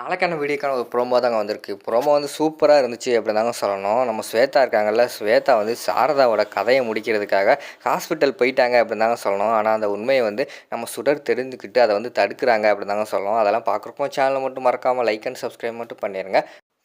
நாளைக்கான வீடியோக்கான ஒரு ப்ரோமோ தாங்க வந்திருக்கு. ப்ரோமோ வந்து சூப்பராக இருந்துச்சு அப்படி தாங்க சொல்லணும். நம்ம ஸ்வேதா இருக்காங்கல்ல ஸ்வேதா வந்து சாரதாவோட கதையை முடிக்கிறதுக்காக ஹாஸ்பிட்டல் போயிட்டாங்க அப்படின்னு தாங்க சொல்லணும். ஆனால் அந்த உண்மையை வந்து நம்ம சுடர் தெரிஞ்சுக்கிட்டு அதை வந்து தடுக்கிறாங்க அப்படின்னு தாங்க சொல்லணும். அதெல்லாம் பார்க்குறப்போ சேனலை மட்டும் மறக்காமல் லைக் அண்ட் சப்ஸ்கிரைப் மட்டும் பண்ணிடுங்க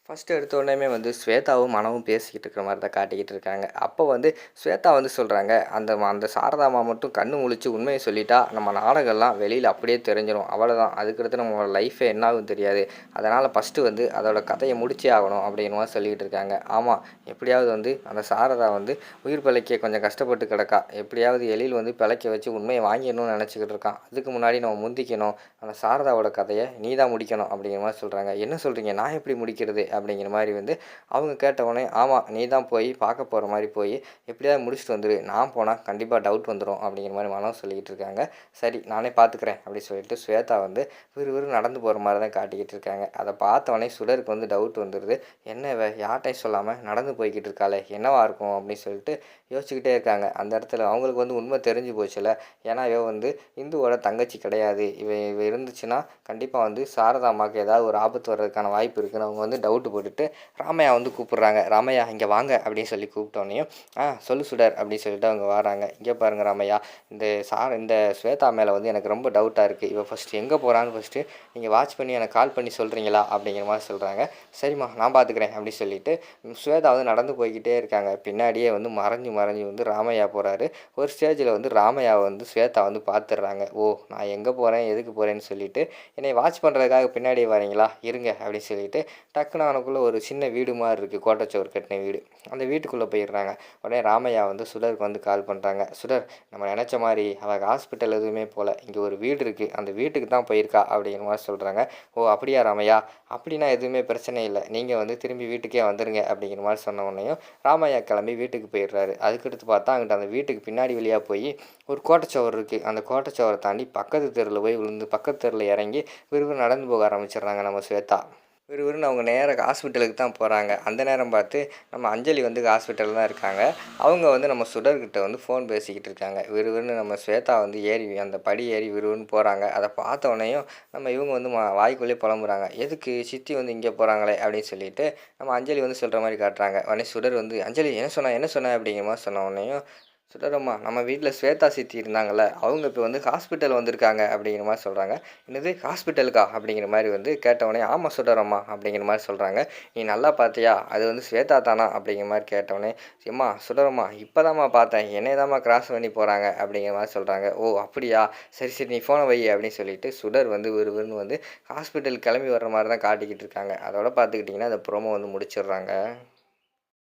ஃபஸ்ட்டு எடுத்த உடனே வந்து ஸ்வேதாவும் மனவும் பேசிக்கிட்டு இருக்கிற மாதிரி தான் காட்டிக்கிட்டு இருக்காங்க. அப்போ வந்து ஸ்வேதா வந்து சொல்கிறாங்க அந்த அந்த சாரதாமா மட்டும் கண்ணு முழிச்சு உண்மையை சொல்லிட்டா நம்ம நாடகம்லாம் வெளியில் அப்படியே தெரிஞ்சிடும் அவ்வளோதான் அதுக்கடுத்து நம்மளோட லைஃபே என்னாகும் தெரியாது. அதனால் ஃபஸ்ட்டு வந்து அதோட கதையை முடிச்சே ஆகணும் அப்படின்னு மாதிரி சொல்லிக்கிட்டு இருக்காங்க. ஆமாம் எப்படியாவது வந்து அந்த சாரதா வந்து உயிர் பிழைக்க கொஞ்சம் கஷ்டப்பட்டு கிடக்கா. எப்படியாவது எழில் வந்து பிழைக்க வச்சு உண்மையை வாங்கிடணும்னு நினச்சிக்கிட்டு இருக்கான். அதுக்கு முன்னாடி நம்ம முந்திக்கணும். அந்த சாரதாவோட கதையை நீ தான் முடிக்கணும் அப்படிங்கிற மாதிரி சொல்கிறாங்க என்ன சொல்கிறீங்க நான் எப்படி முடிக்கிறது? அப்படிங்கிற மாதிரி வந்து அவங்க கேட்டவுடனே ஆமாம் நீ தான் போய் பார்க்க போகிற மாதிரி போய் எப்படியாவது முடிச்சுட்டு வந்துடு நான் போனால் கண்டிப்பாக டவுட் வந்துடும் அப்படிங்கிற மாதிரி மனம் சொல்லிக்கிட்டு இருக்காங்க. சரி நானே பார்த்துக்குறேன். அப்படின்னு சொல்லிட்டு ஸ்வேதா வந்து விறு நடந்து போகிற மாதிரி தான் காட்டிக்கிட்டு இருக்காங்க. அதை பார்த்தவொடனே சுடருக்கு வந்து டவுட் வந்துடுது என்ன இவ? யார்ட்டையும் சொல்லாமல் நடந்து போய்கிட்டு இருக்காளே. என்னவா இருக்கும்? அப்படின்னு சொல்லிட்டு யோசிச்சுக்கிட்டே இருக்காங்க. அந்த இடத்துல அவங்களுக்கு வந்து உண்மை தெரிஞ்சு போச்சுல ஏன்னா இவ வந்து இந்துவோட தங்கச்சி கிடையாது. இவ இவ இருந்துச்சுன்னா கண்டிப்பாக வந்து சாரதா அம்மாவுக்கு ஏதாவது ஒரு ஆபத்து வர்றதுக்கான வாய்ப்பு இருக்குன்னு அவங்க வந்து டவுட் டவுட்டு போட்டுட்டு ராமையா வந்து கூப்பிட்றாங்க. ராமையா இங்கே வாங்க அப்படின்னு சொல்லி கூப்பிட்டோன்னையும் ஆ சொல்லு சுடர் அப்படின்னு சொல்லிட்டு அவங்க வராங்க. இங்கே பாருங்க ராமையா இந்த சார் இந்த ஸ்வேதா மேலே வந்து எனக்கு ரொம்ப டவுட்டாக இருக்குது இவள் ஃபஸ்ட்டு எங்கே போகிறான்னு ஃபஸ்ட்டு நீங்கள் வாட்ச் பண்ணி எனக்கு கால் பண்ணி சொல்கிறீங்களா அப்படிங்கிற மாதிரி சொல்கிறாங்க சரிம்மா நான் பார்த்துக்குறேன் அப்படின்னு சொல்லிட்டு ஸ்வேதா வந்து நடந்து போய்கிட்டே இருக்காங்க. பின்னாடியே வந்து மறைஞ்சு மறைஞ்சு வந்து ராமையா போகிறாரு ஒரு ஸ்டேஜில் வந்து ராமையாவை வந்து ஸ்வேதா வந்து பார்த்துடுறாங்க ஓ நான் எங்கே போகிறேன் எதுக்கு போகிறேன்னு சொல்லிட்டு என்னை வாட்ச் பண்ணுறதுக்காக பின்னாடியே வரீங்களா? இருங்க அப்படின்னு சொல்லிட்டு டக்குன்னு அவனுக்குள்ளே ஒரு சின்ன வீடு மாதிரி இருக்குது கோட்டச்சோறு கட்டின வீடு. அந்த வீட்டுக்குள்ளே போயிடுறாங்க. உடனே ராமையா வந்து சுடருக்கு வந்து கால் பண்ணுறாங்க சுடர் நம்ம நினச்ச மாதிரி அவள் ஹாஸ்பிட்டல் எதுவுமே போகல இங்கே ஒரு வீடு இருக்குது அந்த வீட்டுக்கு தான் போயிருக்கா? அப்படிங்கிற மாதிரி சொல்கிறாங்க ஓ அப்படியா ராமையா? அப்படின்னா எதுவுமே பிரச்சனை இல்லை. நீங்கள் வந்து திரும்பி வீட்டுக்கே வந்துடுங்க அப்படிங்கிற மாதிரி சொன்ன உடனேயும் ராமையா கிளம்பி வீட்டுக்கு போயிடுறாரு. அதுக்கடுத்து பார்த்தா அங்கிட்ட அந்த வீட்டுக்கு பின்னாடி வழியாக போய் ஒரு கோட்டச்சவர் இருக்குது அந்த கோட்டச்சவரை தாண்டி பக்கத்து தெருவில் போய் விழுந்து பக்கத்து தெருவில் இறங்கி விறுவிறு நடந்து போக ஆரம்பிச்சிடுறாங்க நம்ம ஸ்வேதா. விறுவிறுன்னு அவங்க நேராக ஹாஸ்பிட்டலுக்கு தான் போகிறாங்க அந்த நேரம் பார்த்து நம்ம அஞ்சலி வந்து ஹாஸ்பிட்டலில் தான் இருக்காங்க. அவங்க வந்து நம்ம சுடர்கிட்ட வந்து ஃபோன் பேசிக்கிட்டு இருக்காங்க. விறுவிறுன்னு நம்ம ஸ்வேதா வந்து ஏறி அந்த படி ஏறி விறுவிறுன்னு போகிறாங்க அதை பார்த்த உடனேயும் நம்ம இவங்க வந்து மா வாய்க்குள்ளேயே புலம்புறாங்க. எதுக்கு சித்தி வந்து இங்கே போகிறாங்களே அப்படின்னு சொல்லிட்டு நம்ம அஞ்சலி வந்து சொல்கிற மாதிரி காட்டுறாங்க. உடனே சுடர் வந்து அஞ்சலி என்ன சொன்னா என்ன சொன்ன? அப்படிங்கிற மாதிரி சொன்ன உடனேயும் சுடரம்மா நம்ம வீட்டில் ஸ்வேதா சித்தி இருந்தாங்கல்ல அவங்க இப்போ வந்து ஹாஸ்பிட்டல் வந்திருக்காங்க அப்படிங்கிற மாதிரி சொல்கிறாங்க என்னது ஹாஸ்பிட்டலுக்கா அப்படிங்கிற மாதிரி வந்து கேட்டவொடனே ஆமாம் சுடரம்மா அப்படிங்கிற மாதிரி சொல்கிறாங்க நீ நல்லா பார்த்தியா? அது வந்து ஸ்வேதா தானா அப்படிங்கிற மாதிரி கேட்டவொடனே அம்மா சுடரம்மா இப்போ தாம்மா பார்த்தேன் என்னை தாம்மா கிராஸ் பண்ணி போகிறாங்க அப்படிங்கிற மாதிரி சொல்கிறாங்க ஓ அப்படியா? சரி சரி நீ ஃபோனை வை அப்படின்னு சொல்லிட்டு சுடர் வந்து விறுவிறுன்னு வந்து ஹாஸ்பிட்டல் கிளம்பி வர்ற மாதிரி தான் காட்டிக்கிட்டு இருக்காங்க. அதோட பார்த்துக்கிட்டிங்கன்னா அந்த ப்ரோமோ வந்து முடிச்சிடுறாங்க.